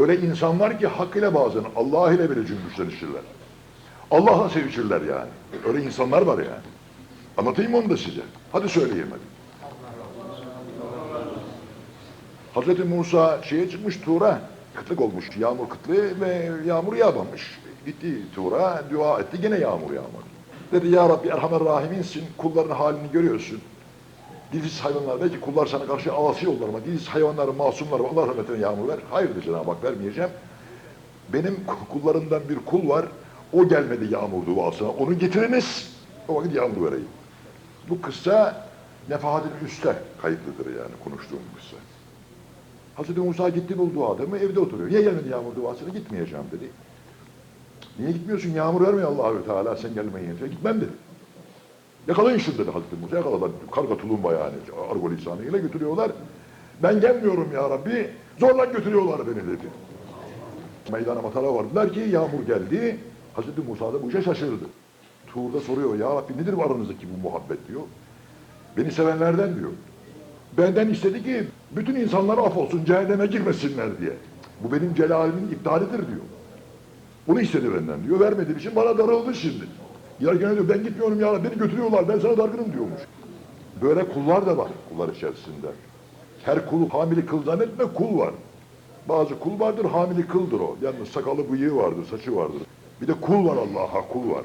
Öyle insanlar ki hakkıyla bazen Allah ile bile cümbüşlenişirler. Allah'la sevişirler yani. Öyle insanlar var yani. Anlatayım onu da size? Hadi söyleyeyim hadi. Hazreti Musa şeye çıkmış Tuğra. Kıtlık olmuş, yağmur kıtlığı ve yağmur yağmamış. Gitti Tuğra, dua etti, gene yağmur yağmadı. Dedi ya Rabbi Erhamer Rahiminsin, kulların halini görüyorsun. Dilsiz hayvanlar, belki kullar sana karşı asi olurlar ama dilsiz hayvanların masumları Allah rahmetine yağmur ver. Hayır dedi Cenab-ı Hak vermeyeceğim. Benim kullarımdan bir kul var, o gelmedi yağmur duasına, onu getiriniz, o vakit yağmur vereyim. Bu kıssa Nefahatül Üste kayıtlıdır yani konuştuğum kıssa. Hazreti Musa gitti bulduğu adamı evde oturuyor. Niye gelmedi yağmur duasına? Gitmeyeceğim dedi. Niye gitmiyorsun? Yağmur vermiyor Allahü Teala sen gelmeyince. Gitmem dedi. Yakalayın şunu dedi Hazreti Musa. Yakaladılar. Karga tulumba yani. Argo lisanıyla götürüyorlar. Ben gelmiyorum ya Rabbi. Zorla götürüyorlar beni dedi. Meydana matara vardılar ki yağmur geldi. Hazreti Musa da bu işe şaşırdı. Tuğur'da soruyor ya Rabbi nedir bu aranızdaki bu muhabbet diyor. Beni sevenlerden diyor. Benden istedi ki bütün insanlar af olsun, cehenneme girmesinler diye. Bu benim celalimin iptalidir diyor. Bunu istedi benden diyor. Vermediğim için bana darıldı şimdi. Giderken diyor ben gitmiyorum ya beni götürüyorlar ben sana dargınım diyormuş. Böyle kullar da var kullar içerisinde. Her kul hamili kıl zannetme kul var. Bazı kul vardır hamili kıldır o. Yalnız sakalı bıyığı vardır, saçı vardır. Bir de kul var Allah'a kul var.